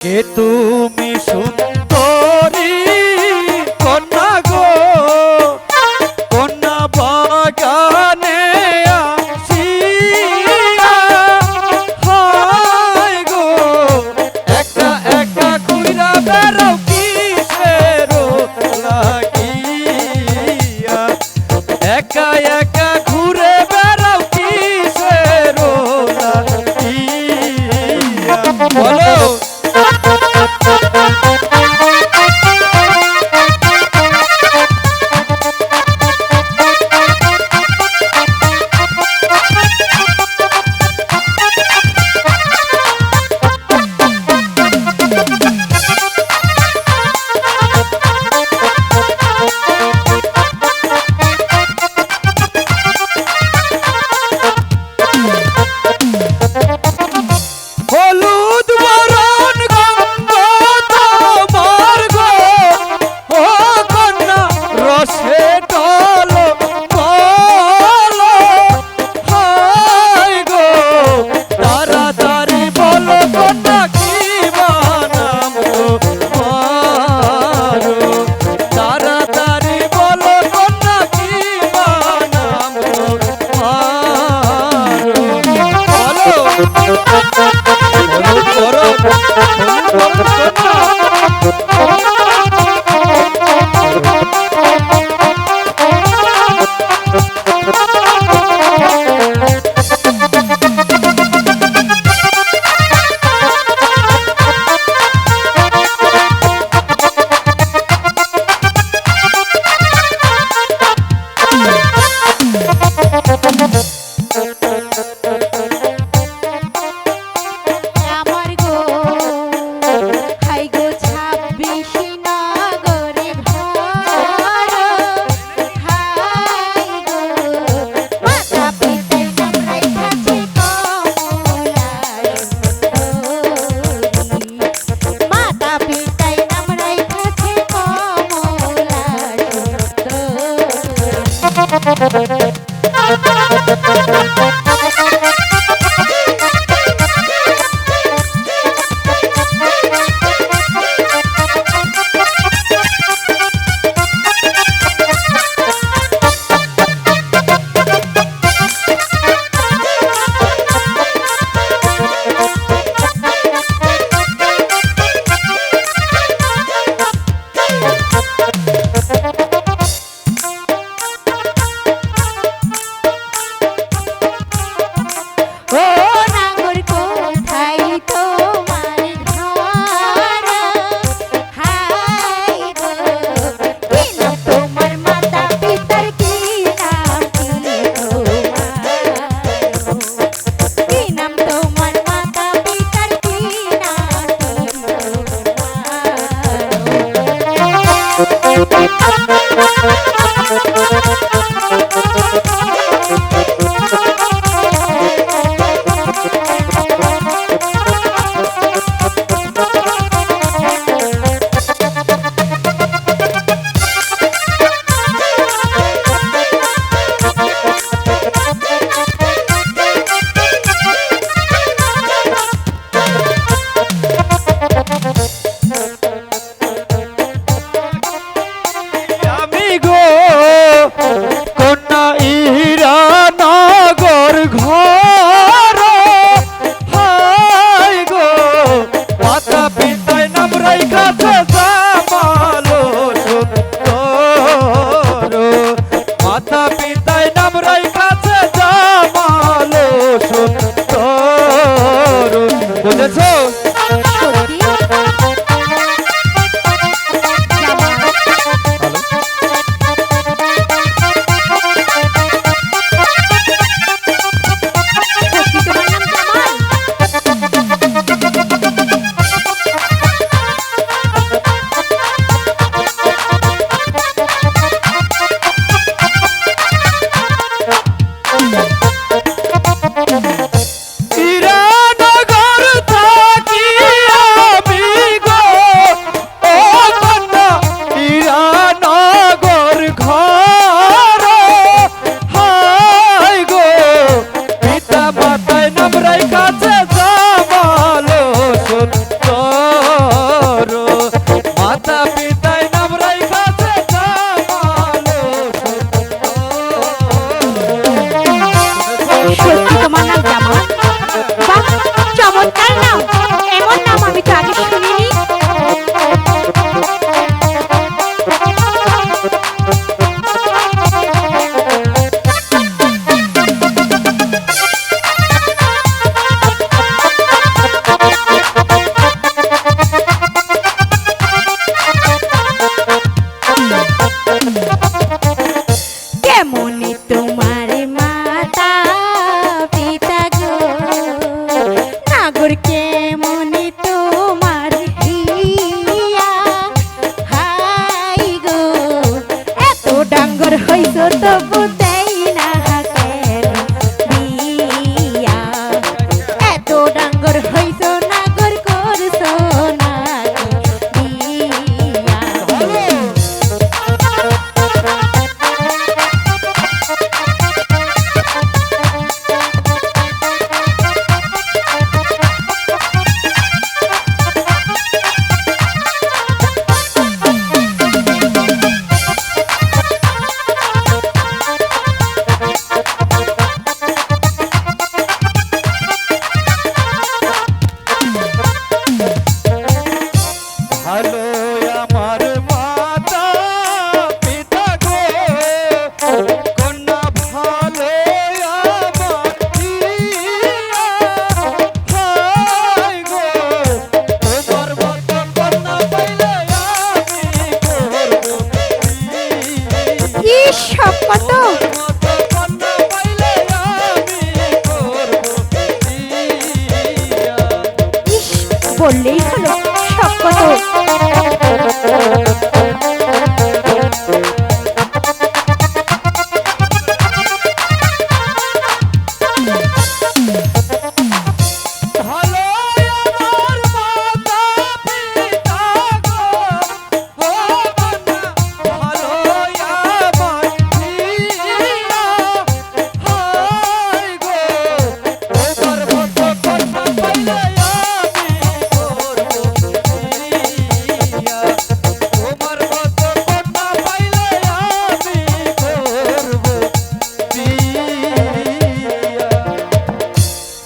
কে তুমি সুন্দরী? কন্যা গো, কন্যা বাগানে আসিয়া, হায় গো, একটা একটা কুইরা বেরো, কিসের লাগিয়া? একা একা ঘুরে বেরো, কিসের লাগিয়া? বলো। মনোজ বড় মনোজ বড় Thank. তবু বললেই হলো সব কত